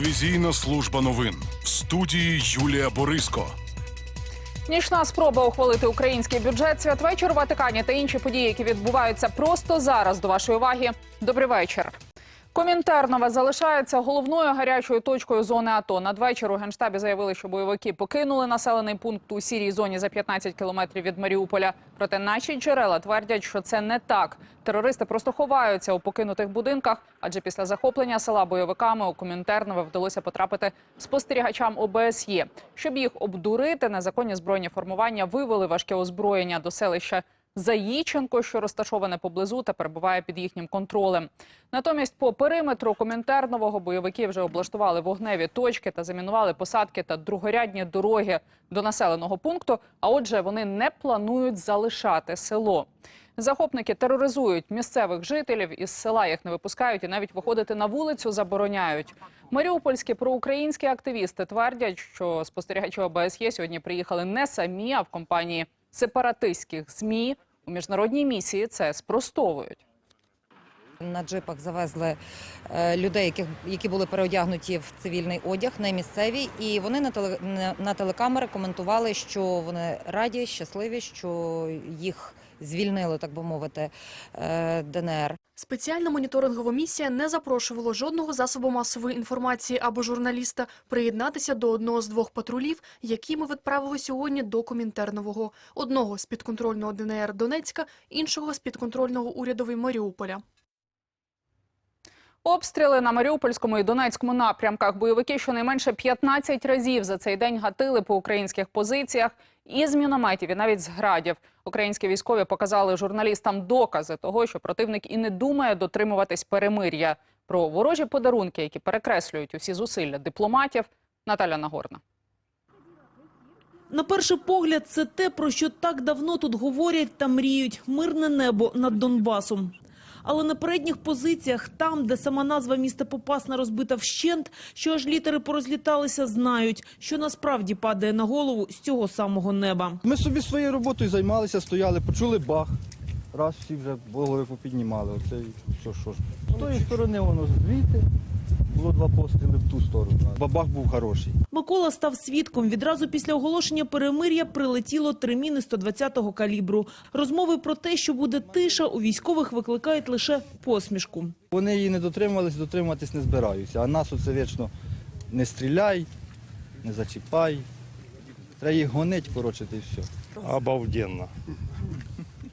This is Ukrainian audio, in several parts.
Телевізійна служба новин в студії Юлія Бориско. Нічна спроба ухвалити український бюджет, святвечір Ватикані та інші події, які відбуваються просто зараз. До вашої уваги. Добрий вечір. Комінтернове залишається головною гарячою точкою зони АТО. Надвечір у генштабі заявили, що бойовики покинули населений пункт у сірій зоні за 15 кілометрів від Маріуполя. Проте наші джерела твердять, що це не так. Терористи просто ховаються у покинутих будинках, адже після захоплення села бойовиками у Комінтернове вдалося потрапити спостерігачам ОБСЄ. Щоб їх обдурити, незаконні збройні формування вивели важке озброєння до селища Заїченко, що розташоване поблизу та перебуває під їхнім контролем. Натомість, по периметру комінтернового бойовики вже облаштували вогневі точки та замінували посадки та другорядні дороги до населеного пункту. А отже, вони не планують залишати село. Захопники тероризують місцевих жителів із села їх не випускають і навіть виходити на вулицю забороняють. Маріупольські проукраїнські активісти твердять, що спостерігачі ОБСЄ сьогодні приїхали не самі, а в компанії сепаратистських ЗМІ. У міжнародній місії це спростовують. На джипах завезли е, людей, яких, які були переодягнуті в цивільний одяг, не місцеві, і вони на, теле, на- телекамери коментували, що вони раді, щасливі, що їх звільнили, так би мовити, е, ДНР. Спеціальна моніторингова місія не запрошувала жодного засобу масової інформації або журналіста приєднатися до одного з двох патрулів, які ми відправили сьогодні до Комінтернового. Одного з підконтрольного ДНР Донецька, іншого з підконтрольного урядовий Маріуполя. Обстріли на Маріупольському і Донецькому напрямках. Бойовики щонайменше 15 разів за цей день гатили по українських позиціях із мінометів і навіть з градів. Українські військові показали журналістам докази того, що противник і не думає дотримуватись перемир'я. Про ворожі подарунки, які перекреслюють усі зусилля дипломатів. Наталя Нагорна. На перший погляд, це те, про що так давно тут говорять та мріють – мирне небо над Донбасом. Але на передніх позиціях, там, де сама назва міста Попасна розбита вщент, що аж літери порозліталися, знають, що насправді падає на голову з цього самого неба. Ми собі своєю роботою займалися, стояли, почули бах. Раз всі вже голови попіднімали. Оце і що, що ж. З тої сторони воно звідти. Було два постріли в ту сторону. Бабах був хороший. Микола став свідком. Відразу після оголошення перемир'я прилетіло три міни 120-го калібру. Розмови про те, що буде тиша, у військових викликають лише посмішку. Вони її не дотримувалися, дотримуватись не збираються. А нас оце вічно не стріляй, не зачіпай. Треба їх гонити, коротше, і все. Обалденно.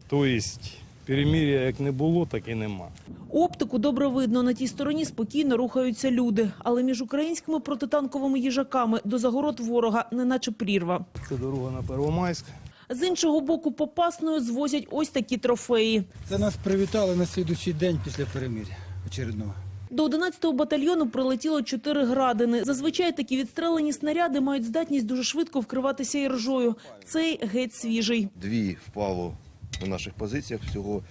То есть перемир'я як не було, так і нема. Оптику добре видно. На тій стороні спокійно рухаються люди. Але між українськими протитанковими їжаками до загород ворога неначе прірва. Це дорога на Первомайськ. З іншого боку Попасною звозять ось такі трофеї. Це нас привітали на слідуючий день після перемир'я очередного. До 11-го батальйону прилетіло чотири градини. Зазвичай такі відстрелені снаряди мають здатність дуже швидко вкриватися іржою. Цей геть свіжий. Дві впало на наших позиціях. Всього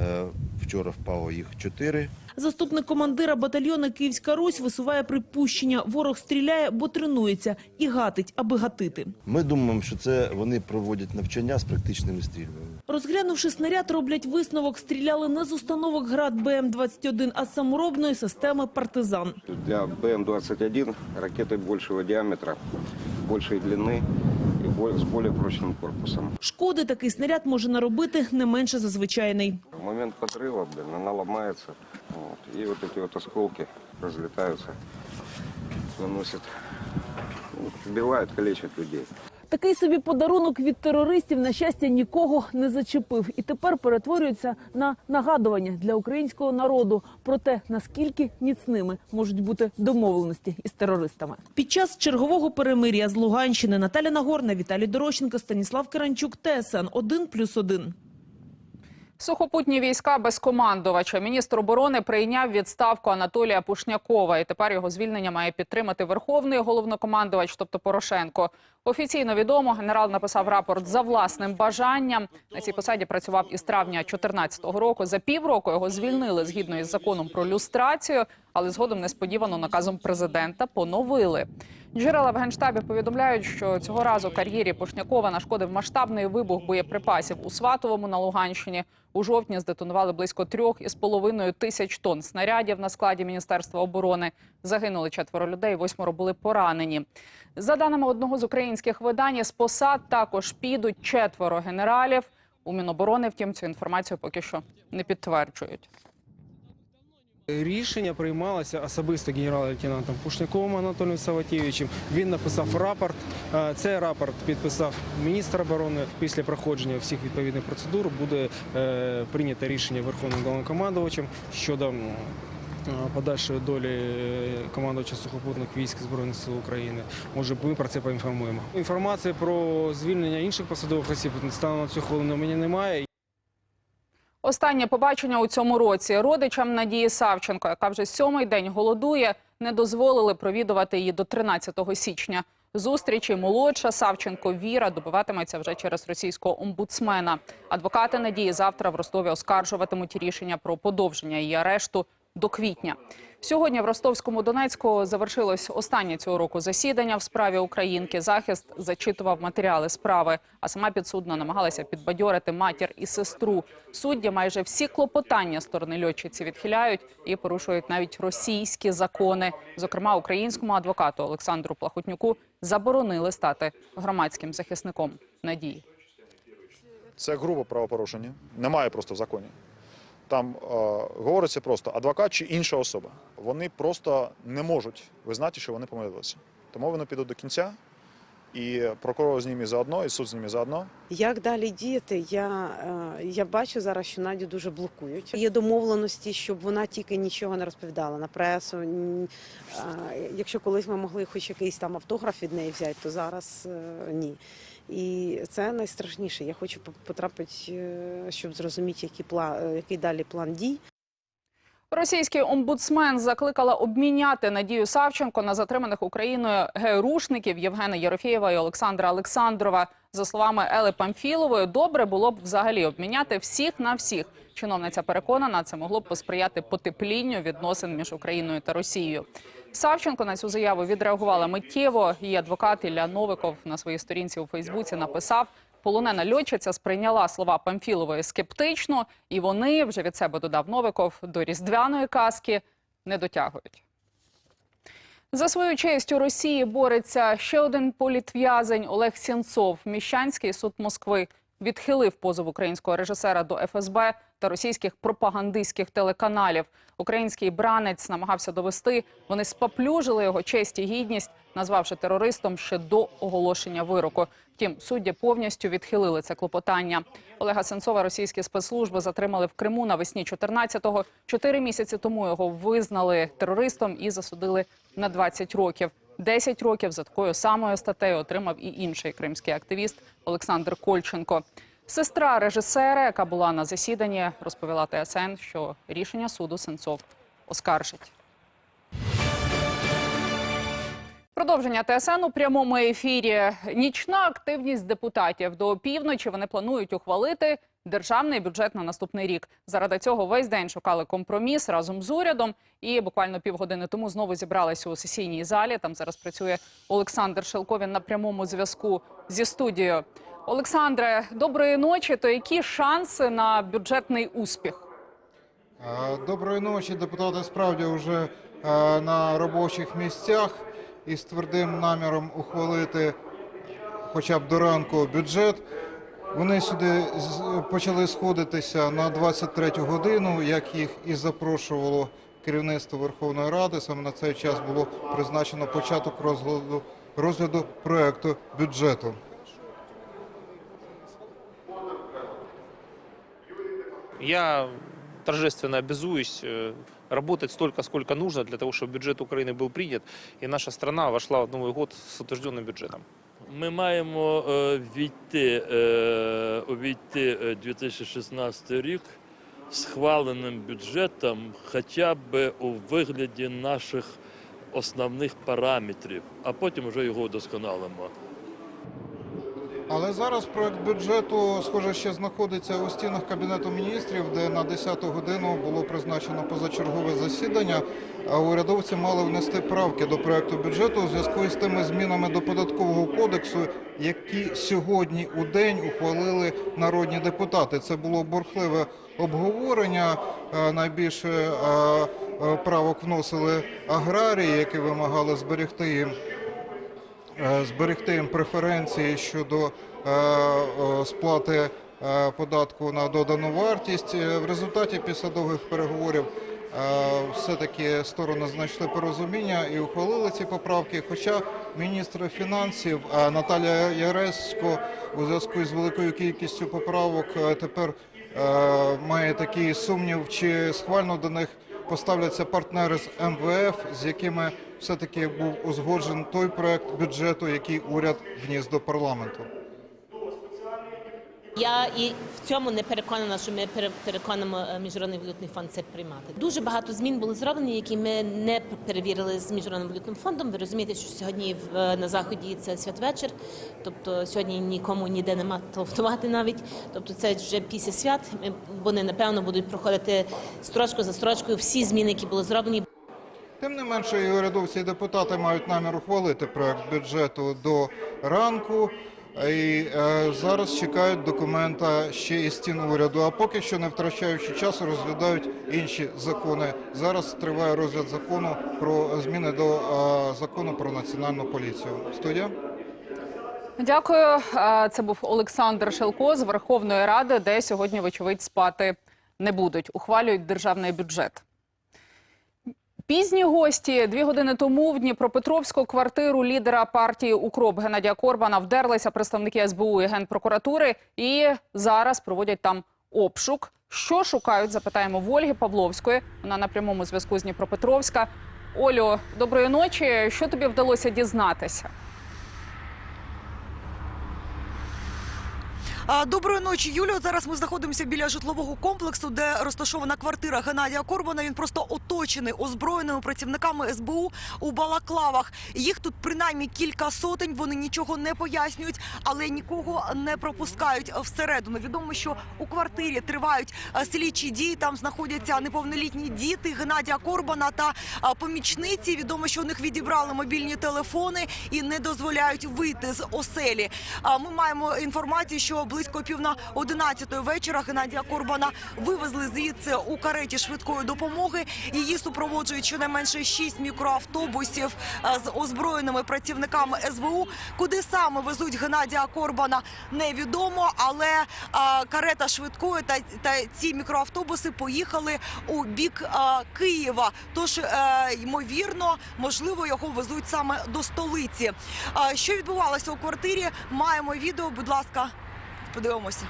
е, вчора впало їх чотири. Заступник командира батальйону Київська Русь висуває припущення. Ворог стріляє, бо тренується і гатить, аби гатити. Ми думаємо, що це вони проводять навчання з практичними стрільбами. Розглянувши снаряд, роблять висновок. Стріляли не з установок град БМ-21, а з саморобної системи «Партизан». Для БМ-21 ракеты большего диаметра, большей длины и бо- с более прочным корпусом. Шкоди такий снаряд може наробити не менше за звичайний. В момент подрыва, блин, она ломается, вот, и вот эти вот осколки разлетаются, наносят, ну, убивают, калечат людей. Такий собі подарунок від терористів, на щастя, нікого не зачепив. І тепер перетворюється на нагадування для українського народу про те, наскільки міцними можуть бути домовленості із терористами. Під час чергового перемир'я з Луганщини Наталя Нагорна, Віталій Дорощенко, Станіслав Керанчук, ТСН 1+,1. Сухопутні війська без командувача. Міністр оборони прийняв відставку Анатолія Пушнякова. І тепер його звільнення має підтримати верховний головнокомандувач, тобто Порошенко. Офіційно відомо, генерал написав рапорт за власним бажанням. На цій посаді працював із травня 2014 року. За півроку його звільнили згідно із законом про люстрацію. але згодом несподівано наказом президента поновили. Джерела в генштабі повідомляють, що цього разу кар'єрі Пушнякова нашкодив масштабний вибух боєприпасів у Сватовому на Луганщині. У жовтні здетонували близько трьох із половиною тисяч тонн снарядів на складі Міністерства оборони. Загинули четверо людей, восьмеро були поранені. За даними одного з українських видань, з посад також підуть четверо генералів. У Міноборони, втім, цю інформацію поки що не підтверджують. Рішення приймалося особисто генерал-лейтенантом Пушняковим Анатолієм Саватєвичем. Він написав рапорт. Е, Цей рапорт підписав міністр оборони. Після проходження всіх відповідних процедур буде е, прийнято рішення Верховним головнокомандувачем щодо подальшої долі е, командувача сухопутних військ Збройних сил України. Може, ми про це поінформуємо. Інформації про звільнення інших посадових осіб станом на цю хвилину у мене немає. Останнє побачення у цьому році родичам Надії Савченко, яка вже сьомий день голодує, не дозволили провідувати її до 13 січня. Зустрічі молодша Савченко Віра добиватиметься вже через російського омбудсмена. Адвокати Надії завтра в Ростові оскаржуватимуть рішення про подовження її арешту до квітня. Сьогодні в Ростовському Донецьку завершилось останнє цього року засідання в справі українки. Захист зачитував матеріали справи, а сама підсудна намагалася підбадьорити матір і сестру. Судді майже всі клопотання сторони льотчиці відхиляють і порушують навіть російські закони. Зокрема, українському адвокату Олександру Плахутнюку заборонили стати громадським захисником надії. Це грубе правопорушення. Немає просто в законі. Там е, говориться просто адвокат чи інша особа. Вони просто не можуть визнати, що вони помилилися. Тому вони підуть до кінця, і прокурор з ними заодно, і суд з ними заодно. Як далі діяти? Я, е, я бачу зараз, що Надю дуже блокують. Є домовленості, щоб вона тільки нічого не розповідала на пресу. А, Якщо колись ми могли хоч якийсь там автограф від неї взяти, то зараз е, ні. І це найстрашніше. Я хочу по- потрапити, е, щоб зрозуміти, який, пла, який далі план дій. Російський омбудсмен закликала обміняти Надію Савченко на затриманих Україною ГРУшників Євгена Єрофєєва і Олександра Олександрова. За словами Ели Памфілової, добре було б взагалі обміняти всіх на всіх. Чиновниця переконана, це могло б посприяти потеплінню відносин між Україною та Росією. Савченко на цю заяву відреагувала миттєво. Її адвокат Ілля Новиков на своїй сторінці у Фейсбуці написав. Полонена льотчиця сприйняла слова Памфілової скептично, і вони вже від себе додав Новиков до різдвяної казки не дотягують. За свою честь у Росії бореться ще один політв'язень Олег Сєнцов. Міщанський суд Москви відхилив позов українського режисера до ФСБ та російських пропагандистських телеканалів. Український бранець намагався довести, вони спаплюжили його честь і гідність, назвавши терористом ще до оголошення вироку. Втім, судді повністю відхилили це клопотання. Олега Сенцова російські спецслужби затримали в Криму навесні 14-го. Чотири місяці тому його визнали терористом і засудили на 20 років. 10 років за такою самою статтею отримав і інший кримський активіст Олександр Кольченко. Сестра режисера, яка була на засіданні, розповіла ТСН, що рішення суду Сенцов оскаржить. Продовження ТСН у прямому ефірі. Нічна активність депутатів. До опівночі вони планують ухвалити державний бюджет на наступний рік. Заради цього весь день шукали компроміс разом з урядом. І буквально півгодини тому знову зібралися у сесійній залі. Там зараз працює Олександр Шелко. Він на прямому зв'язку зі студією. Олександре, доброї ночі. То які шанси на бюджетний успіх? Доброї ночі. Депутати справді вже е, на робочих місцях із твердим наміром ухвалити хоча б до ранку бюджет. Вони сюди почали сходитися на 23 годину, як їх і запрошувало керівництво Верховної Ради. Саме на цей час було призначено початок розгляду, розгляду проекту бюджету. Я торжественно обязуюсь э, работать столько, сколько нужно для того, чтобы бюджет Украины был принят, и наша страна вошла в Новый год с утвержденным бюджетом. Ми маємо е, війти, е, увійти е, 2016 рік схваленим бюджетом хоча б у вигляді наших основних параметрів, а потім вже його удосконалимо. Але зараз проект бюджету, схоже, ще знаходиться у стінах Кабінету міністрів, де на 10 годину було призначено позачергове засідання. Урядовці мали внести правки до проекту бюджету у зв'язку із тими змінами до податкового кодексу, які сьогодні у день ухвалили народні депутати. Це було бурхливе обговорення. Е, Найбільше е, е, правок вносили аграрії, які вимагали зберегти їм зберегти їм преференції щодо е, е, сплати е, податку на додану вартість. Е, В результаті після довгих переговорів е, все-таки сторони знайшли порозуміння і ухвалили ці поправки. Хоча міністр фінансів е, Наталія Яресько у зв'язку з великою кількістю поправок е, тепер е, має такий сумнів, чи схвально до них поставляться партнери з МВФ, з якими все-таки був узгоджен той проект бюджету, який уряд вніс до парламенту. Я і в цьому не переконана, що ми пере- переконаємо е, міжнародний валютний фонд це приймати. Дуже багато змін були зроблені, які ми не перевірили з міжнародним валютним фондом. Ви розумієте, що сьогодні е, на заході це святвечір, тобто сьогодні нікому ніде нема телефонувати навіть. Тобто це вже після свят. Вони напевно будуть проходити строчку за строчкою всі зміни, які були зроблені. Тим не менше, і урядовці і депутати мають намір ухвалити проект бюджету до ранку. І е, зараз чекають документа ще із стін уряду. А поки що, не втрачаючи часу, розглядають інші закони. Зараз триває розгляд закону про зміни до е, закону про національну поліцію. Студія. Дякую. Е, Це був Олександр Шелко з Верховної Ради, де сьогодні, вочевидь, спати не будуть. Ухвалюють державний бюджет. Пізні гості дві години тому в Дніпропетровську квартиру лідера партії Укроп Геннадія Корбана вдерлися представники СБУ і Генпрокуратури і зараз проводять там обшук. Що шукають? Запитаємо в Ольги Павловської. Вона на прямому зв'язку з Дніпропетровська. Олю, доброї ночі. Що тобі вдалося дізнатися? Доброї ночі, Юліо. Зараз ми знаходимося біля житлового комплексу, де розташована квартира Геннадія Корбана. Він просто оточений озброєними працівниками СБУ у балаклавах. Їх тут принаймні кілька сотень. Вони нічого не пояснюють, але нікого не пропускають всередину. Відомо, що у квартирі тривають слідчі дії. Там знаходяться неповнолітні діти Геннадія Корбана та помічниці. Відомо, що у них відібрали мобільні телефони і не дозволяють вийти з оселі. Ми маємо інформацію, що близько пів на 11 вечора Геннадія Корбана вивезли звідси у кареті швидкої допомоги. Її супроводжують щонайменше шість мікроавтобусів е, з озброєними працівниками СБУ. Куди саме везуть Геннадія Корбана, невідомо, але е, карета швидкої та, та ці мікроавтобуси поїхали у бік е, Києва. Тож, ймовірно, можливо, його везуть саме до столиці. Що відбувалося у квартирі? Маємо відео. Будь ласка, подивимося.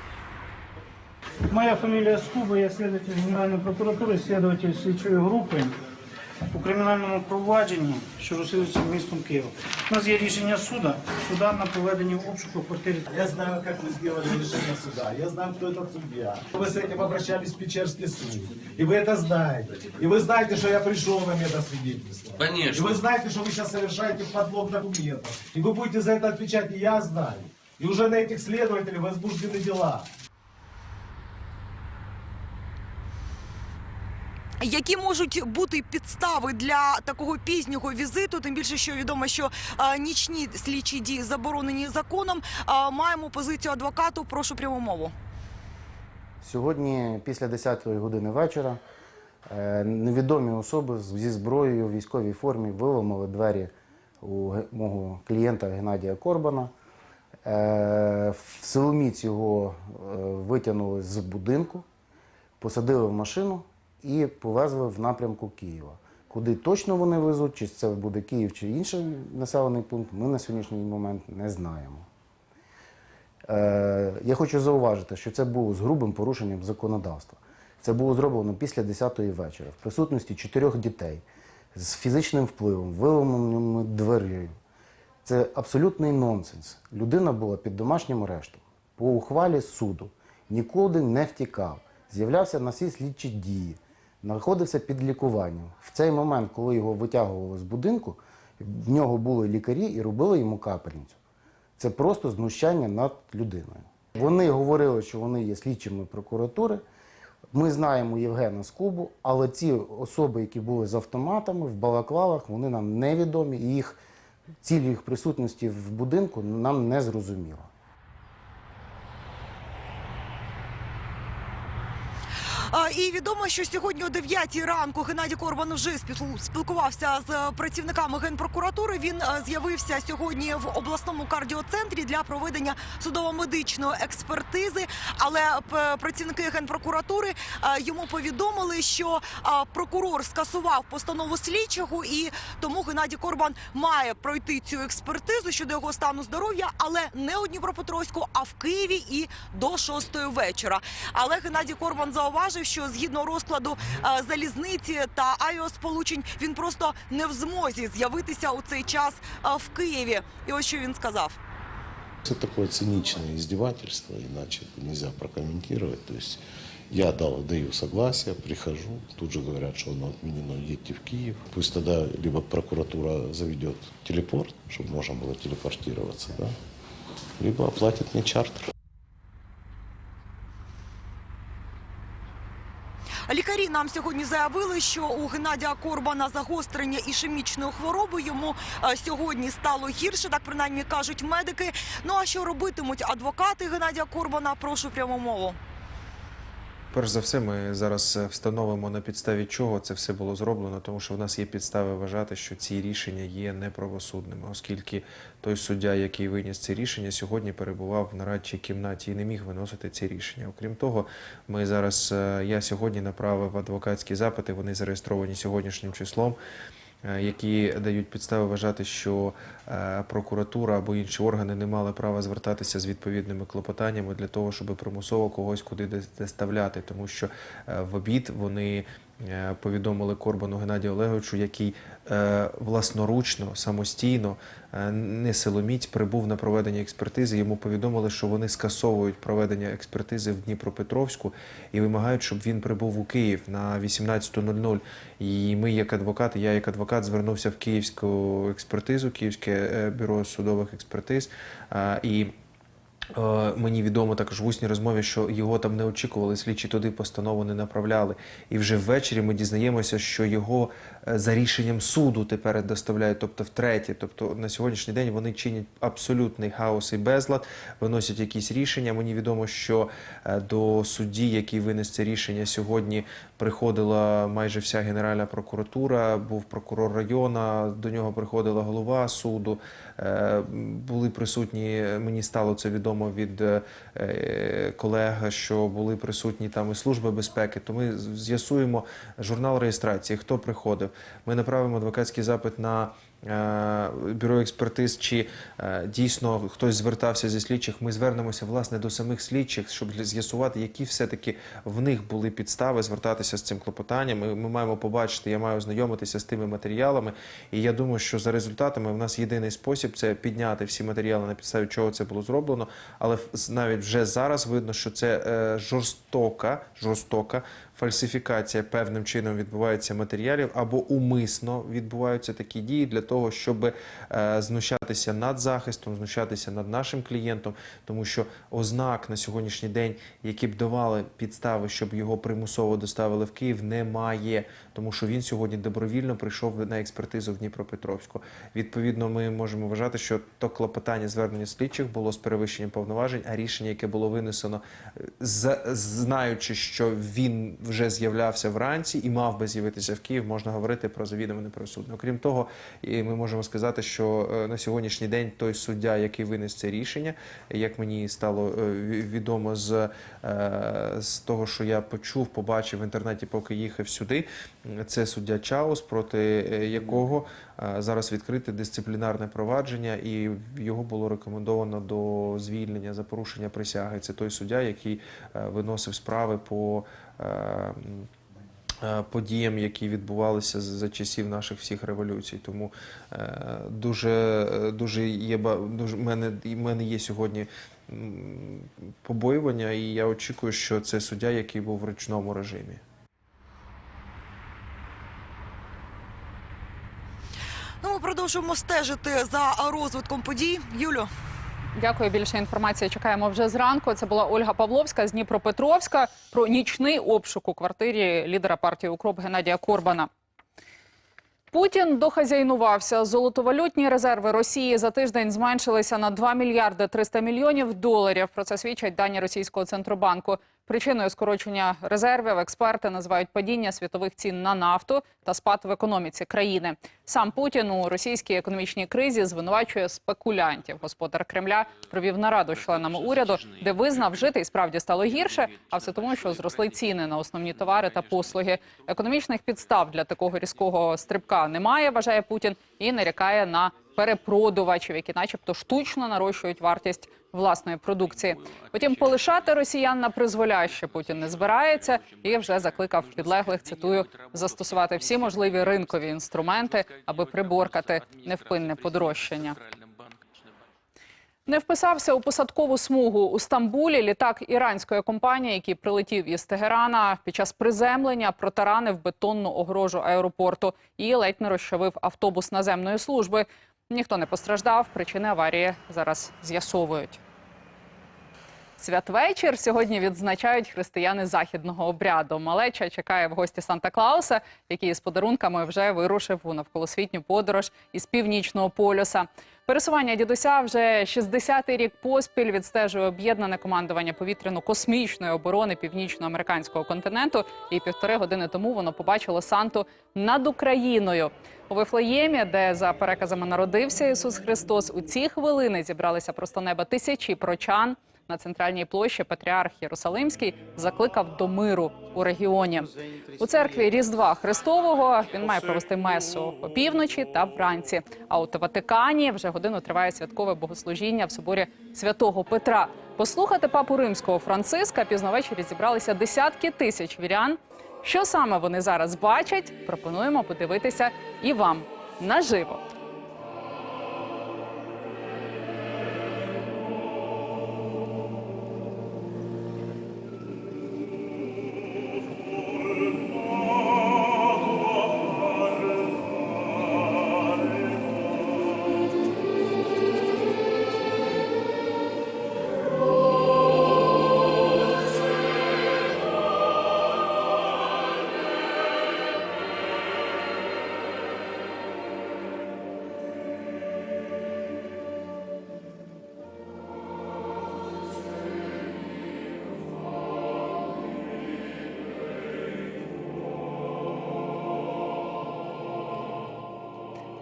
Моя фамилия Скуба, я следователь Генеральної прокуратури, следователь слідчої групи у кримінальному провадженні, що розслідується містом Києва. У нас є рішення суда, суда на проведення обшуку квартири. Я знаю, как вы сделали решение суда. Я знаю, кто этот судья. Вы с этим обращались в Печерский суд. И вы это знаете. И вы знаете, что я пришел на медосвидетельство. Конечно. И вы знаете, что вы сейчас совершаете подлог документов. И вы будете за это отвечать, и я знаю. И уже на этих следователей возбуждены дела. Які можуть бути підстави для такого пізнього візиту? Тим більше, що відомо, що нічні слідчі дії заборонені законом. Маємо позицію адвокату. Прошу пряму мову. Сьогодні, після 10-ї години вечора, е, невідомі особи зі зброєю в військовій формі виламали двері у ге- мого клієнта Геннадія Корбана. Е, В силоміць його е, витягнули з будинку, посадили в машину і повезли в напрямку Києва. Куди точно вони везуть, чи це буде Київ чи інший населений пункт, ми на сьогоднішній момент не знаємо. Е, я хочу зауважити, що це було з грубим порушенням законодавства. Це було зроблено після 10-ї вечора в присутності чотирьох дітей з фізичним впливом, виламаними. Це абсолютний нонсенс. Людина була під домашнім арештом по ухвалі суду, нікуди не втікав, з'являвся на всі слідчі дії, знаходився під лікуванням. В цей момент, коли його витягували з будинку, в нього були лікарі і робили йому капельницю. Це просто знущання над людиною. Вони говорили, що вони є слідчими прокуратури. Ми знаємо Євгена Скубу, але ці особи, які були з автоматами в балаклавах, вони нам невідомі, і їх ціль їх присутності в будинку нам не зрозуміла. А, І відомо, що сьогодні о 9 ранку Геннадій Корбан вже спіл- спілкувався з працівниками генпрокуратури. Він е, з'явився сьогодні в обласному кардіоцентрі для проведення судово-медичної експертизи. Але працівники генпрокуратури е, йому повідомили, що е, прокурор скасував постанову слідчого, і тому Геннадій Корбан має пройти цю експертизу щодо його стану здоров'я, але не у Дніпропетровську, а в Києві і до 6 вечора. Але Геннадій Корбан зауважив, що згідно розкладу е, залізниці та авіасполучень він просто не в змозі з'явитися у цей час е, в Києві. І ось що він сказав. Это такое циничное издевательство, иначе нельзя прокомментировать. То есть я дал, даю согласие, прихожу, тут же говорят, что оно отменено, едьте в Киев. Пусть тогда либо прокуратура заведет телепорт, чтобы можно было телепортироваться, да, либо оплатит мне чартер. Нам сьогодні заявили, що у Геннадія Корбана загострення ішемічної хвороби йому е, сьогодні стало гірше, так принаймні кажуть медики. Ну а що робитимуть адвокати Геннадія Корбана? Прошу пряму мову. Перш за все, ми зараз е, встановимо на підставі чого це все було зроблено, тому що в нас є підстави вважати, що ці рішення є неправосудними, оскільки той суддя, який виніс це рішення, сьогодні перебував в нарадчій кімнаті і не міг виносити ці рішення. Окрім того, ми зараз е, я сьогодні направив адвокатські запити. Вони зареєстровані сьогоднішнім числом. Е, Які дають підстави вважати, що е, прокуратура або інші органи не мали права звертатися з відповідними клопотаннями для того, щоб примусово когось куди доставляти, тому що е, в обід вони повідомили Корбану Геннадію Олеговичу, який е, власноручно, самостійно, е, не силоміць прибув на проведення експертизи. Йому повідомили, що вони скасовують проведення експертизи в Дніпропетровську і вимагають, щоб він прибув у Київ на 18.00. І ми, як адвокати, я як адвокат звернувся в київську експертизу, Київське е, бюро судових експертиз. е, І Е, Мені відомо також в усній розмові, що його там не очікували, слідчі туди постанову не направляли. І вже ввечері ми дізнаємося, що його е, за рішенням суду тепер доставляють, тобто втретє. Тобто на сьогоднішній день вони чинять абсолютний хаос і безлад, виносять якісь рішення. Мені відомо, що е, до судді, який винес це рішення сьогодні, приходила майже вся Генеральна прокуратура, був прокурор району, до нього приходила голова суду. Е, Були присутні, мені стало це відомо від е, колег, що були присутні там і служби безпеки. То ми з'ясуємо журнал реєстрації, хто приходив. Ми направимо адвокатський запит на бюро експертиз, чи е, дійсно хтось звертався зі слідчих. Ми звернемося власне до самих слідчих, щоб з'ясувати, які все-таки в них були підстави звертатися з цим клопотанням. Ми, ми маємо побачити, я маю ознайомитися з тими матеріалами. І я думаю, що за результатами в нас єдиний спосіб це підняти всі матеріали на підставі чого це було зроблено. Але навіть вже зараз видно, що це е, жорстока, жорстока фальсифікація певним чином відбувається матеріалів або умисно відбуваються такі дії для того, щоб е, знущатися над захистом, знущатися над нашим клієнтом, тому що ознак на сьогоднішній день, які б давали підстави, щоб його примусово доставили в Київ, немає, тому що він сьогодні добровільно прийшов на експертизу в Дніпропетровську. Відповідно, ми можемо вважати, що то клопотання звернення слідчих було з перевищенням повноважень, а рішення, яке було винесено, е, знаючи, що він вже з'являвся вранці і мав би з'явитися в Київ, можна говорити про завідомо неправосудне. Окрім того, і ми можемо сказати, що е, на сьогоднішній день той суддя, який винес це рішення, як мені стало е, відомо з, е, з того, що я почув, побачив в інтернеті, поки їхав сюди, це суддя Чаус, проти якого зараз відкрите дисциплінарне провадження, і його було рекомендовано до звільнення за порушення присяги. Це той суддя, який виносив справи по подіям, які відбувалися за часів наших всіх революцій. Тому е, дуже, е, дуже є дуже мене мене є сьогодні. Побоювання, і я очікую, що це суддя, який був в ручному режимі. Ну, ми продовжуємо стежити за розвитком подій. Юлю. Дякую. Більше інформації чекаємо вже зранку. Це була Ольга Павловська з Дніпропетровська про нічний обшук у квартирі лідера партії Укроп Геннадія Корбана. Путін дохазяйнувався. Золотовалютні резерви Росії за тиждень зменшилися на 2 мільярди 300 мільйонів доларів. Про це свідчать дані російського центробанку. Причиною скорочення резервів експерти називають падіння світових цін на нафту та спад в економіці країни. Сам Путін у російській економічній кризі звинувачує спекулянтів. Господар Кремля провів нараду членами уряду, де визнав, жити і справді стало гірше, а все тому, що зросли ціни на основні товари та послуги. Економічних підстав для такого різкого стрибка немає, вважає Путін, і нарікає на перепродувачів, які, начебто, штучно нарощують вартість власної продукції. Потім полишати росіян на призволяще Путін не збирається і вже закликав підлеглих цитую застосувати всі можливі ринкові інструменти, аби приборкати невпинне подорожчання. Не вписався у посадкову смугу у Стамбулі. Літак іранської компанії, який прилетів із Тегерана, під час приземлення протаранив бетонну огорожу аеропорту і ледь не розчавив автобус наземної служби. Ніхто не постраждав. Причини аварії зараз з'ясовують. Святвечір сьогодні відзначають християни західного обряду. Малеча чекає в гості Санта Клауса, який з подарунками вже вирушив у навколосвітню подорож із північного полюса. Пересування дідуся вже 60-й рік поспіль відстежує об'єднане командування повітряно-космічної оборони північноамериканського континенту. І півтори години тому воно побачило Санту над Україною. У Вифлеємі, де за переказами народився Ісус Христос, у ці хвилини зібралися просто неба тисячі прочан. На центральній площі Патріарх Єрусалимський закликав до миру у регіоні. У церкві Різдва Христового він має провести месу опівночі та вранці. А от у Ватикані вже годину триває святкове богослужіння в соборі святого Петра. Послухати папу римського Франциска пізно ввечері зібралися десятки тисяч вірян. Що саме вони зараз бачать? Пропонуємо подивитися і вам наживо.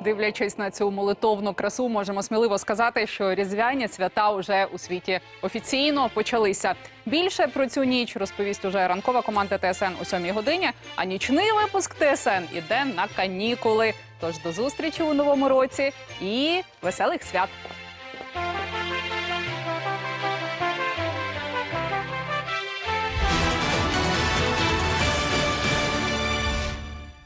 Дивлячись на цю молитовну красу, можемо сміливо сказати, що різдвяні свята вже у світі офіційно почалися. Більше про цю ніч розповість уже ранкова команда ТСН о 7 годині. А нічний випуск ТСН іде на канікули. Тож до зустрічі у новому році і веселих свят.